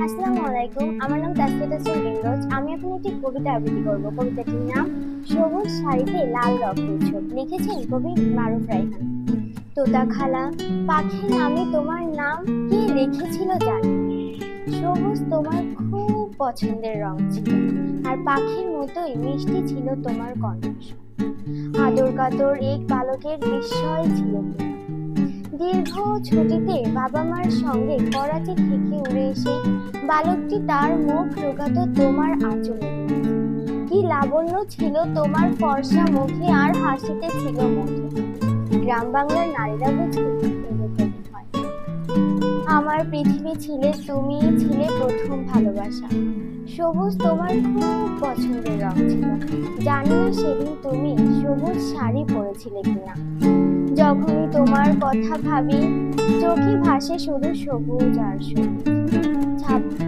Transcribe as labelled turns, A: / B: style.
A: আসসালামু আলাইকুম, আমার নাম তাসফিয়া তাসরিন ইমরোজ আমি এখন একটি কবিতা আবৃত্তি করব। কবিতাটির নাম সবুজ শাড়িতে লাল রক্তের লিখেছেন কবি মারুফ রাইহান তোতা খালা, পাখির নামে তোমার নাম কে রেখেছিল জানি। সবুজ তোমার খুব পছন্দের রং ছিল, আর পাখির মতোই মিষ্টি ছিল তোমার কণ্ঠস্বর। আদর কাতর এক বালকের বিস্ময় ছিল দীর্ঘ ছুটিতে বাবা মার সঙ্গে করাচি থেকে উড়ে এসে বালকটি তার মুখ লুকাতো তোমার আঁচলে। কি লাবণ্য ছিল তোমার ফর্সা মুখে আর হাসিতে ছিল মধু গ্রাম বাংলার নারীরা বুঝি আমার পৃথিবী ছিলে তুমি ছিলে প্রথম ভালোবাসা। সবুজ তোমার খুব পছন্দের রং ছিল। জানি না সেদিন তুমি সবুজ শাড়ি পরেছিলে কিনা? যখনই তোমার কথা ভাবি, চোখে ভাসে শুধু সবুজ আর সবুজ।